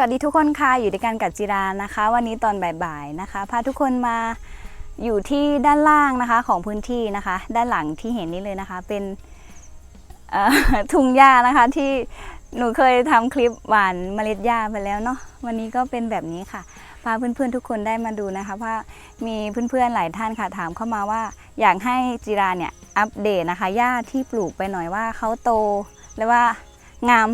สวัสดีทุกคนค่ะอยู่ด้วยกันกับจิรานะคะ วันนี้ตอนบ่ายๆนะคะพาทุกคนมาอยู่ที่ด้านล่างนะคะของพื้นที่นะคะ ด้านหลังที่เห็นนี้เลยนะคะ เป็นทุ่งหญ้านะคะที่หนูเคยทำคลิปหวานเมล็ดหญ้าไปแล้วเนาะวันนี้ก็เป็นแบบนี้ค่ะพาเพื่อนๆทุกคนได้มาดูนะคะว่ามีเพื่อนๆหลายท่านค่ะถามเข้ามาว่า อยากให้จิราเนี่ยอัปเดตนะคะหญ้าที่ปลูกไปหน่อยว่าเขาโตหรือว่างาม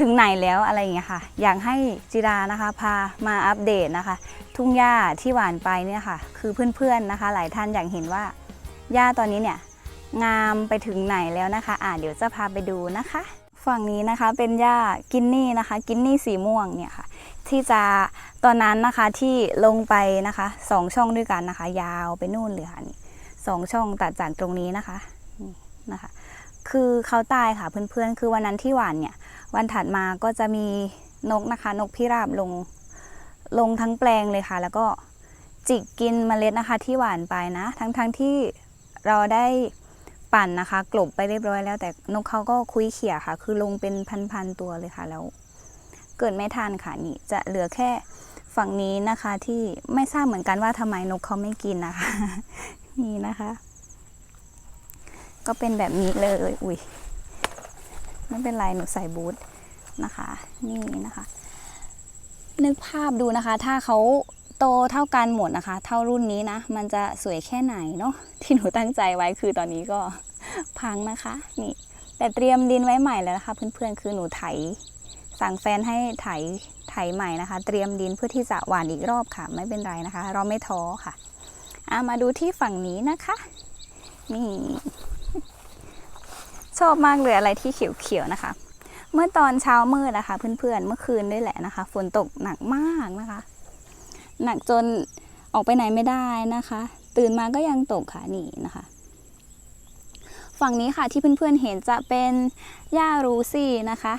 ถึงไหนแล้วอะไรอย่างเงี้ยค่ะ อยากให้จิรานะคะพามาอัปเดตนะคะ ทุ่งหญ้าที่หวานไปเนี่ยค่ะ คือเพื่อนๆนะคะ หลายท่านอยากเห็นว่าหญ้าตอนนี้เนี่ยงามไปถึงไหนแล้วนะคะ อ่าเดี๋ยวจะพาไปดูนะคะ ฝั่งนี้นะคะเป็นหญ้ากินนี่นะคะ กินนี่สีม่วงเนี่ยค่ะ ที่จะตอนนั้นนะคะที่ลงไปนะคะสองช่องด้วยกันนะคะ ยาวไปนู่นเลยค่ะนี่สองช่องตัดจากตรงนี้นะคะนี่นะคะ คือเขาตายค่ะเพื่อนๆ คือวันนั้นที่หวานเนี่ย วันถัดมาก็จะมีนกนะคะ นกพิราบลงลงทั้งแปลงเลยค่ะ แล้วก็จิกกินเมล็ดนะคะ ที่หวานไปนะ ทั้งๆทที่เราได้ปั่นนะคะ กลบไปเรียบร้อยแล้ว แต่นกเขาก็คุยเขี่ยค่ะ คือลงเป็นพันๆตัวเลยค่ะ แล้วเกิดไม่ทันค่ะนี่ จะเหลือแค่ฝั่งนี้นะคะที่ไม่ทราบเหมือนกันว่าทำไมนกเขาไม่กินนะคะ นี่นะคะ ก็เป็นแบบนี้เลย อุ้ยไม่เป็นไรหนูใส่บูทนะคะ นี่นะคะ นึกภาพดูนะคะ ถ้าเขาโตเท่ากันหมดนะคะ เท่ารุ่นนี้นะ มันจะสวยแค่ไหนเนาะที่หนูตั้งใจไว้คือตอนนี้ก็พังนะคะ นี่ แต่เตรียมดินไว้ใหม่แล้วนะคะ เพื่อนๆคือหนูไถ สั่งแฟนให้ไถไถใหม่นะคะ เตรียมดินเพื่อที่จะหว่านอีกรอบค่ะ ไม่เป็นไรนะคะ เราไม่ท้อค่ะอะมาดูที่ฝั่งนี้นะคะ นี่ ชอบมากเลยอะไรที่เขียวๆนะคะ เมื่อตอนเช้ามืดนะคะ เพื่อนๆเมื่อคืนด้วยแหละนะคะ ฝนตกหนักมากนะคะ หนักจนออกไปไหนไม่ได้นะคะ ตื่นมาก็ยังตกค่ะนี่นะคะ ฝั่งนี้ค่ะที่เพื่อนๆเห็นจะเป็นหญ้ารูซี่นะคะ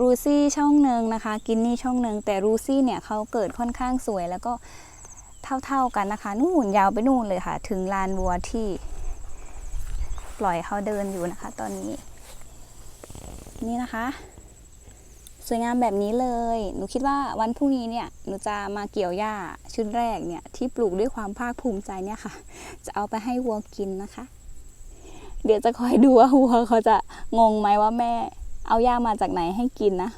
รูซี่ช่องหนึ่งนะคะ กินนี่ช่องหนึ่งแต่รูซี่เนี่ยเขาเกิดค่อนข้างสวยแล้วก็เท่าๆกันนะคะ นู่นยาวไปนู่นเลยค่ะ ถึงลานวัวที่ ปล่อยเขาเดินอยู่นะคะ ตอนนี้ นี่นะคะ สวยงามแบบนี้เลย หนูคิดว่าวันพรุ่งนี้เนี่ยหนูจะมาเกี่ยวหญ้าชุดแรกเนี่ยที่ปลูกด้วยความภาคภูมิใจเนี่ยค่ะ จะเอาไปให้วัวกินนะคะ เดี๋ยวจะคอยดูว่าวัวเขาจะงงไหมว่าแม่ เอาหญ้ามาจากไหนให้กินนะ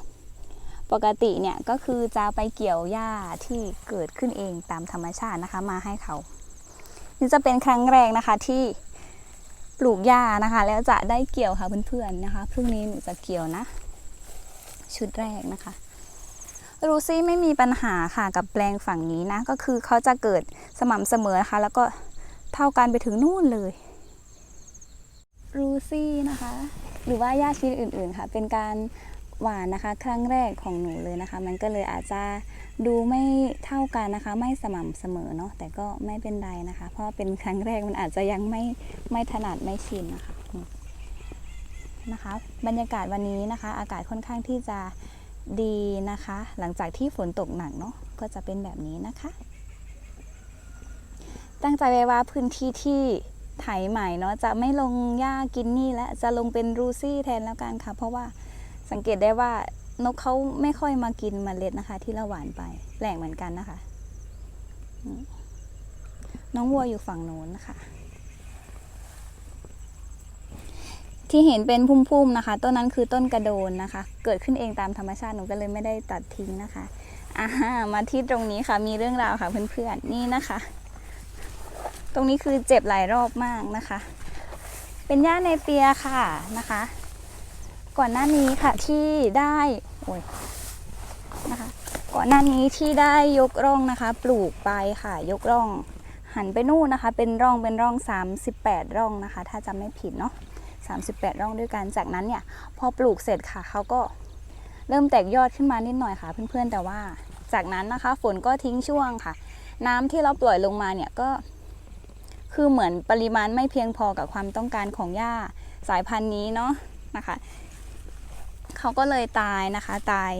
ปกติเนี่ยก็คือจะไปเกี่ยวหญ้าที่เกิดขึ้นเองตามธรรมชาตินะคะ มาให้เขา นี่จะเป็นครั้งแรกนะคะที่ ปลูกหญ้านะคะ แล้วจะได้เกี่ยวค่ะเพื่อนๆนะคะพรุ่งนี้หนูจะเกี่ยวนะ ชุดแรกนะคะรูซี่ไม่มีปัญหาค่ะกับแปลงฝั่งนี้นะ ก็คือเขาจะเกิดสม่ำเสมอนะคะ แล้วก็เท่ากันไปถึงนู่นเลยรูซี่นะคะ หรือว่าหญ้าชนิดอื่น ๆค่ะ เป็นการ หวานนะคะ ครั้งแรกของหนูเลยนะคะ มันก็เลยอาจจะดูไม่เท่ากันนะคะ ไม่สม่ำเสมอเนาะแต่ก็ไม่เป็นไรนะคะ เพราะว่าเป็นครั้งแรกมันอาจจะยังไม่ไม่ถนัดไม่ชินนะคะนะคะ บรรยากาศวันนี้นะคะ อากาศค่อนข้างที่จะดีนะคะ หลังจากที่ฝนตกหนักเนาะก็จะเป็นแบบนี้นะคะ ตั้งใจไว้ว่าพื้นที่ที่ไถใหม่เนาะจะไม่ลงหญ้ากินนี่และจะลงเป็นรูซี่แทนแล้วกันค่ะ เพราะว่า สังเกตได้ว่านกเขาไม่ค่อยมากินเมล็ดนะคะ ที่เราหวานไปแปลกเหมือนกันนะคะ น้องวัวอยู่ฝั่งโน้นนะคะ ที่เห็นเป็นพุ่มๆนะคะ ต้นนั้นคือต้นกระโดนนะคะ เกิดขึ้นเองตามธรรมชาติหนูก็เลยไม่ได้ตัดทิ้งนะคะอ่ามาที่ตรงนี้ค่ะ มีเรื่องราวค่ะเพื่อนๆนี่นะคะ ตรงนี้คือเจ็บหลายรอบมากนะคะ เป็นหญ้าในเปียค่ะนะคะ ก่อนหน้านี้ค่ะที่ได้โอ้ยนะคะก่อนหน้านี้ที่ได้ยกร่องนะคะ ปลูกไปค่ะ ยกร่อง หันไปนู่นนะคะ เป็นร่องเป็นร่อง 38 ร่องนะคะ ถ้าจำไม่ผิดเนาะ38 ร่องด้วยกันจากนั้นเนี่ย พอปลูกเสร็จค่ะเขาก็เริ่มแตกยอดขึ้นมานิดหน่อยค่ะ เพื่อนๆแต่ว่าจากนั้นนะคะ ฝนก็ทิ้งช่วงค่ะ น้ำที่เราปล่อยลงมาเนี่ยก็ คือเหมือนปริมาณไม่เพียงพอกับความต้องการของหญ้าสายพันธุ์นี้เนาะนะคะ เขาก็เลยตายนะคะ ตาย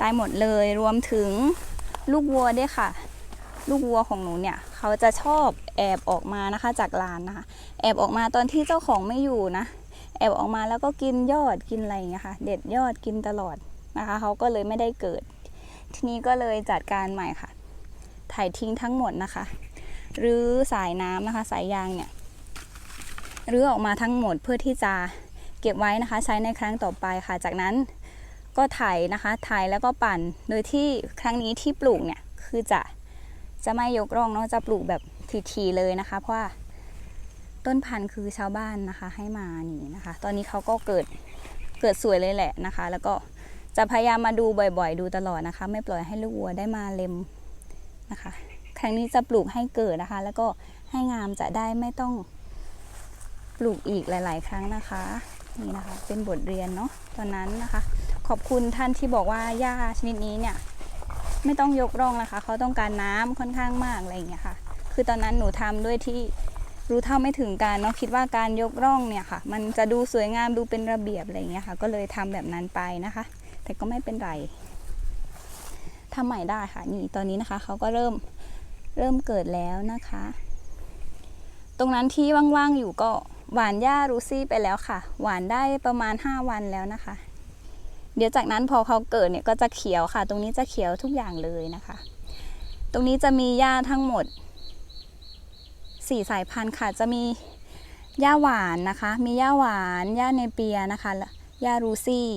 ตายหมดเลยรวมถึงลูกวัวด้วยค่ะ ลูกวัวของหนูเนี่ยเขาจะชอบแอบออกมานะคะจากลานนะคะ แอบออกมาตอนที่เจ้าของไม่อยู่นะ แอบออกมาแล้วก็กินยอดกินอะไรอย่างเงี้ยค่ะ เด็ดยอดกินตลอดนะคะเขาก็เลยไม่ได้เกิด ทีนี้ก็เลยจัดการใหม่ค่ะ ถ่ายทิ้งทั้งหมดนะคะหรือสายน้ำนะคะสายยางเนี่ยรื้อออกมาทั้งหมดเพื่อที่จะ เก็บไว้นะคะ ใช้ในครั้งต่อไปค่ะ จากนั้นก็ถ่ายนะคะถ่ายแล้วก็ปั่น โดยที่ครั้งนี้ที่ปลูกเนี่ยคือจะจะไม่ยกร่องเนาะจะปลูกแบบทีๆเลยนะคะ เพราะว่าต้นพันธุ์คือชาวบ้านนะคะให้มานี่นะคะ ตอนนี้เขาก็เกิดเกิดสวยเลยแหละนะคะ แล้วก็จะพยายามมาดูบ่อยๆ ดูตลอดนะคะ ไม่ปล่อยให้ลูกวัวได้มาเล็มนะคะ ครั้งนี้จะปลูกให้เกิดนะคะ แล้วก็ให้งามจะได้ไม่ต้องปลูกอีกหลาย ๆ ครั้งนะคะ นี่นะคะ เป็นบทเรียนเนาะตอนนั้นนะคะ ขอบคุณท่านที่บอกว่าหญ้าชนิดนี้เนี่ย ไม่ต้องยกร่องนะคะ เขาต้องการน้ำค่อนข้างมากอะไรอย่างเงี้ยค่ะ คือตอนนั้นหนูทำด้วยที่รู้เท่าไม่ถึงการเนาะคิดว่าการยกร่องเนี่ยค่ะ มันจะดูสวยงามดูเป็นระเบียบอะไรอย่างเงี้ยค่ะ ก็เลยทำแบบนั้นไปนะคะ แต่ก็ไม่เป็นไรทำใหม่ได้ค่ะนี่ตอนนี้นะคะเขาก็เริ่มเริ่มเกิดแล้วนะคะ ตรงนั้นที่ว่างๆอยู่ก็ หวานหญ้ารูซี่ไปแล้วค่ะ หวานได้ประมาณ 5 วันแล้วนะคะ เดี๋ยวจากนั้นพอเขาเกิดเนี่ยก็จะเขียวค่ะ ตรงนี้จะเขียวทุกอย่างเลยนะคะ ตรงนี้จะมีหญ้าทั้งหมด 4 สายพันธุ์ค่ะ จะมีหญ้าหวานนะคะ มีหญ้าหวานหญ้าเนเปียนะคะและหญ้ารูซี่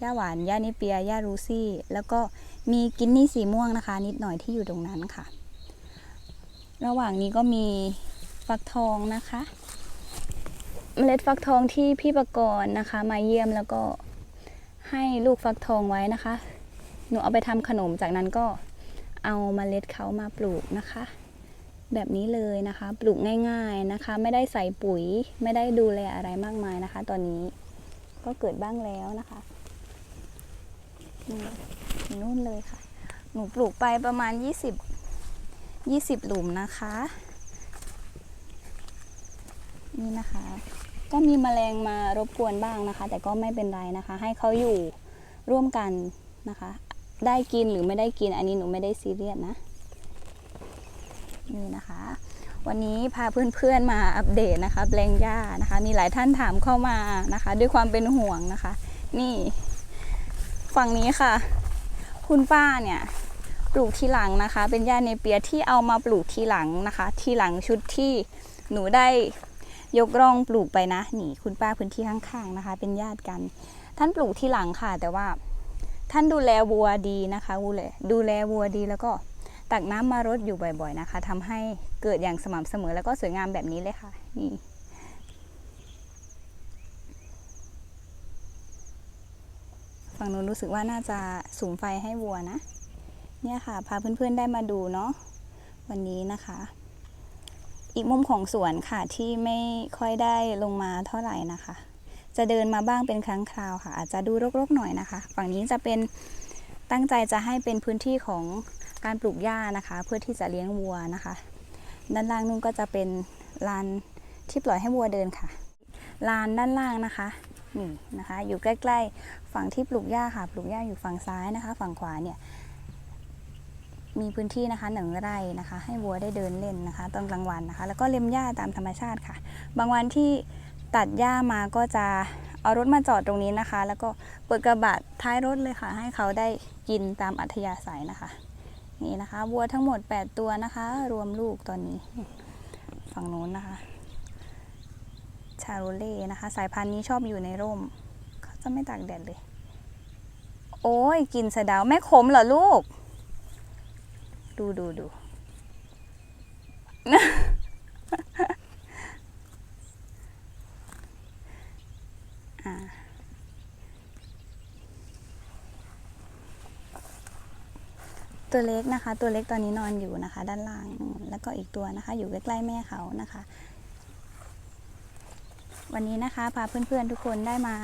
หญ้าหวานหญ้าเนเปียหญ้ารูซี่ แล้วก็มีกินนี่สีม่วงนะคะ นิดหน่อยที่อยู่ตรงนั้นค่ะ ระหว่างนี้ก็มีฟักทองนะคะ เมล็ดฟักทองที่พี่ประกรณ์นะคะ มาเยี่ยมแล้วก็ให้ลูกฟักทองไว้นะคะ หนูเอาไปทำขนมจากนั้นก็เอาเมล็ดเขามาปลูกนะคะ แบบนี้เลยนะคะ ปลูกง่าย ๆนะคะ ไม่ได้ใส่ปุ๋ย ไม่ได้ดูแลอะไรมากมายนะคะ ตอนนี้ก็เกิดบ้างแล้วนะคะนู่นเลยค่ะ หนูปลูกไปประมาณ 20 20 หลุมนะคะ นี่นะคะ ก็มีแมลงมารบกวนบ้างนะคะ แต่ก็ไม่เป็นไรนะคะ ให้เขาอยู่ร่วมกันนะคะ ได้กินหรือไม่ได้กินอันนี้หนูไม่ได้ซีเรียสนะนี่นะคะ วันนี้พาเพื่อนๆมาอัปเดตนะคะแปลงหญ้านะคะ มีหลายท่านถามเข้ามานะคะ ด้วยความเป็นห่วงนะคะ นี่ ฝั่งนี้ค่ะ คุณป้าเนี่ยปลูกทีหลังนะคะ เป็นหญ้าเนเปียที่เอามาปลูกทีหลังนะคะ ทีหลังชุดที่หนูได้ ยกร่องปลูกไปนะนี่คุณป้าพื้นที่ข้างๆนะคะ เป็นญาติกัน ท่านปลูกที่หลังค่ะ แต่ว่าท่านดูแลวัวดีนะคะดูแลดูแลวัวดีแล้วก็ตักน้ำมารดอยู่บ่อย ๆนะคะทำให้เกิดอย่างสม่ำเสมอแล้วก็สวยงามแบบนี้เลยค่ะนี่ฝั่งนู้นรู้สึกว่าน่าจะสูงไฟให้วัวนะ เนี่ยค่ะ พาเพื่อนๆได้มาดูเนาะวันนี้นะคะ อีกมุมของสวนค่ะที่ไม่ค่อยได้ลงมาเท่าไหร่นะคะ จะเดินมาบ้างเป็นครั้งคราวค่ะ อาจจะดูรกๆหน่อยนะคะ ฝั่งนี้จะเป็นตั้งใจจะให้เป็นพื้นที่ของการปลูกหญ้านะคะ เพื่อที่จะเลี้ยงวัวนะคะ ด้านล่างนู้นก็จะเป็นลานที่ปล่อยให้วัวเดินค่ะลานด้านล่างนะคะนี่นะคะ อยู่ใกล้ ๆ ฝั่งที่ปลูกหญ้าค่ะ ปลูกหญ้าอยู่ฝั่งซ้ายนะคะ ฝั่งขวาเนี่ย มีพื้นที่นะคะหนึ่งไร่นะคะ ให้วัวได้เดินเล่นนะคะ ตอนกลางวันนะคะ แล้วก็เล็มหญ้าตามธรรมชาติค่ะ บางวันที่ตัดหญ้ามาก็จะเอารถมาจอดตรงนี้นะคะ แล้วก็เปิดกระบะท้ายรถเลยค่ะ ให้เขาได้กินตามอัธยาศัยนะคะ นี่นะคะวัวทั้งหมด 8 ตัวนะคะ รวมลูกตอนนี้ ฝั่งนู้นนะคะ ชาโรเล่นะคะ สายพันธุ์นี้ชอบอยู่ในร่ม เขาจะไม่ตากแดดเลย โอ้ยกินสะดาแม่ขมเหรอลูก ดูดูดู ตัวเล็กนะคะ ตัวเล็กตอนนี้นอนอยู่นะคะ ด้านล่าง แล้วก็อีกตัวนะคะ อยู่ใกล้ๆแม่เขานะคะ วันนี้นะคะพาเพื่อนๆทุกคนได้มา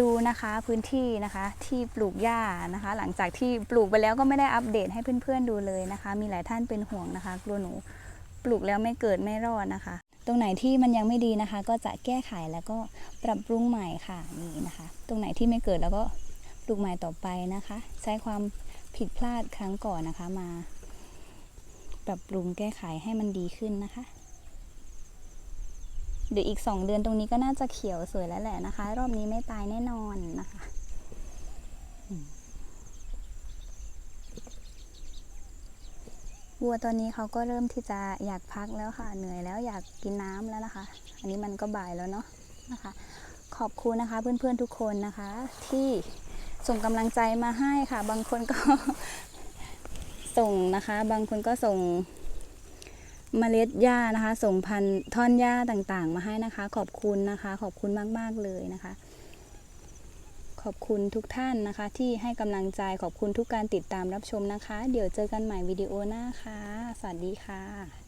ดูนะคะพื้นที่นะคะที่ปลูกหญ้านะคะ หลังจากที่ปลูกไปแล้วก็ไม่ได้อัปเดตให้เพื่อนๆดูเลยนะคะ มีหลายท่านเป็นห่วงนะคะกลัวหนูปลูกแล้วไม่เกิดไม่รอดนะคะ ตรงไหนที่มันยังไม่ดีนะคะ ก็จะแก้ไขแล้วก็ปรับปรุงใหม่ค่ะนี่นะคะ ตรงไหนที่ไม่เกิดแล้วก็ปลูกใหม่ต่อไปนะคะ ใช้ความผิดพลาดครั้งก่อนนะคะมา ปรับปรุงแก้ไขให้มันดีขึ้นนะคะ เดี๋ยวอีก 2 เดือนตรงนี้ก็น่าจะเขียวสวยแล้วแหละนะคะ รอบนี้ไม่ตายแน่นอนนะคะวัวตอนนี้เขาก็เริ่มที่จะอยากพักแล้วค่ะ เหนื่อยแล้วอยากกินน้ำแล้วนะคะ อันนี้มันก็บ่ายแล้วเนาะนะคะ ขอบคุณนะคะเพื่อนๆทุกคนนะคะ ที่ส่งกำลังใจมาให้ค่ะ บางคนก็ส่งนะคะ บางคนก็ส่ง เมล็ดหญ้านะคะ ส่งพันธุ์ท่อนหญ้าต่างๆ มาให้นะคะ ขอบคุณนะคะ ขอบคุณมากๆเลยนะคะ ขอบคุณทุกท่านนะคะ ที่ให้กำลังใจขอบคุณทุกการติดตามรับชมนะคะ เดี๋ยวเจอกันใหม่วิดีโอหน้าค่ะ สวัสดีค่ะ